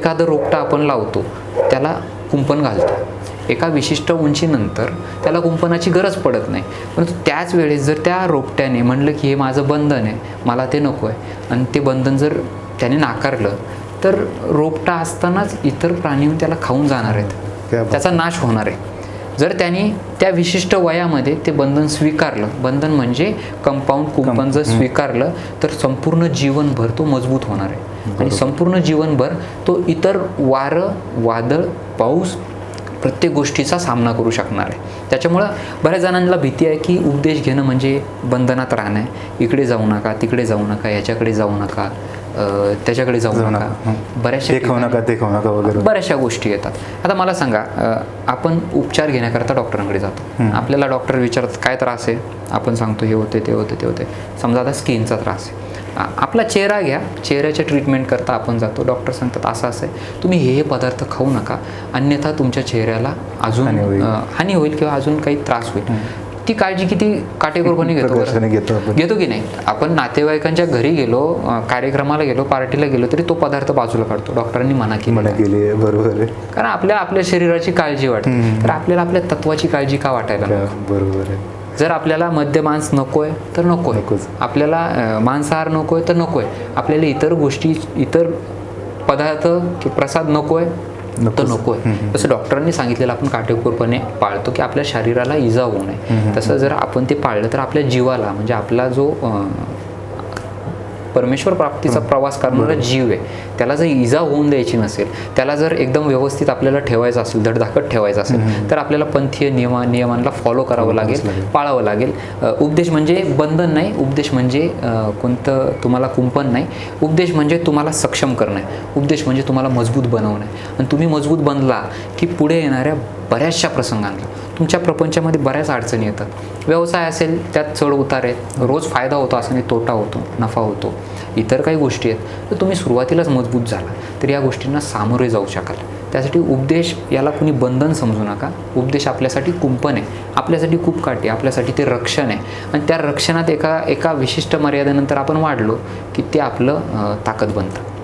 एखादं रोपटं आपण लावतो त्याला कुंपण घालतो. एका विशिष्ट उंचीनंतर त्याला कुंपणाची गरज पडत नाही. परंतु त्याच वेळेस जर त्या रोपट्याने म्हणलं की हे माझं बंधन आहे मला ते नको आहे आणि ते बंधन जर त्याने नाकारलं तर रोपटा असतानाच इतर प्राणी त्याला खाऊन जाणार आहेत. त्याचा नाश होणार आहे. जर त्यांनी त्या विशिष्ट वयामध्ये ते बंधन स्वीकारलं बंधन म्हणजे कंपाऊंड कुंपण जर स्वीकारलं तर संपूर्ण जीवनभर तो मजबूत होणार आहे. आणि संपूर्ण जीवनभर तो इतर वारं वादळ पाऊस प्रत्येक गोष्टीचा सामना करू शकणार आहे. त्याच्यामुळं बऱ्याच जणांना भीती आहे की उपदेश घेणं म्हणजे बंधनात राहणं आहे. इकडे जाऊ नका तिकडे जाऊ नका याच्याकडे जाऊ नका. त्याच्याकडे जाऊ नका. बऱ्याचशा ते खाऊ नका ते खाऊ नका वगैरे. बऱ्याचशा गोष्टी येतात. आता मला सांगा आपण उपचार घेण्याकरता डॉक्टरांकडे जातो. आपल्याला डॉक्टर विचारतात काय त्रास आहे? आपण सांगतो हे होते ते होते ते होते. समजा आता स्किनचा त्रास आहे. आपला चेहरा घ्या. चेहऱ्याच्या ट्रीटमेंट करता आपण जातो. डॉक्टर सांगतात असं असं आहे. तुम्ही हे हे पदार्थ खाऊ नका. अन्यथा तुमच्या चेहऱ्याला अजून हानी होईल. किंवा अजून काही त्रास होईल. ती काळजी किती काटेकोरपणे घेतो घेतो. घेतो की नाही? आपण नातेवाईकांच्या घरी गेलो कार्यक्रमाला गेलो पार्टीला गेलो तरी तो पदार्थ बाजूला काढतो. डॉक्टरांनी मना केली. बरोबर आहे. कारण आपल्या आपल्या शरीराची काळजी वाटते तर आपल्याला आपल्या तत्वाची काळजी का वाटायला बरोबर आहे. जर आपल्याला मद्य मांस नकोय तर नकोय. आपल्याला मांसाहार नकोय तर नकोय. आपल्याला इतर गोष्टी इतर पदार्थ प्रसाद नकोय तर नकोच. नकोय. जसं डॉक्टरांनी सांगितलेलं आपण काटेकोरपणे पाळतो की आपल्या शरीराला इजा होऊ नये. तसं जर आपण ते पाळलं तर आपल्या जीवाला म्हणजे आपला जो परमेश्वर प्राप्तीचा प्रवास करणारा जीव आहे. त्याला जर इजा होऊन द्यायची नसेल त्याला जर एकदम व्यवस्थित आपल्याला ठेवायचं असेल धडधाकट ठेवायचं असेल तर आपल्याला पंथीय नियमा नियमांना फॉलो करावं लागेल पाळावं लागेल. उपदेश म्हणजे बंधन नाही. उपदेश म्हणजे कोणतं तुम्हाला कुंपण नाही. उपदेश म्हणजे तुम्हाला सक्षम करणं आहे. उपदेश म्हणजे तुम्हाला मजबूत बनवणं आहे. आणि तुम्ही मजबूत बनला की पुढे येणाऱ्या बऱ्याचशा प्रसंगांना. तुमच्या प्रपंचामध्ये बऱ्याच अडचणी येतात. व्यवसाय असेल त्यात चढ उतार आहेत रोज फायदा होतो असं नाही तोटा होतो नफा होतो. इतर काही गोष्टी आहेत. तर तुम्ही सुरुवातीलाच मजबूत झाला. तर या गोष्टींना सामोरे जाऊ शकाल. त्यासाठी उपदेश याला कुणी बंधन समजू नका. उपदेश आपल्यासाठी कुंपण आहे. आपल्यासाठी खूप काठी आहे. आपल्यासाठी ते रक्षण आहे. आणि त्या रक्षणात एका एका विशिष्ट मर्यादेनंतर आपण वाढलो की ते आपलं ताकद बनतं.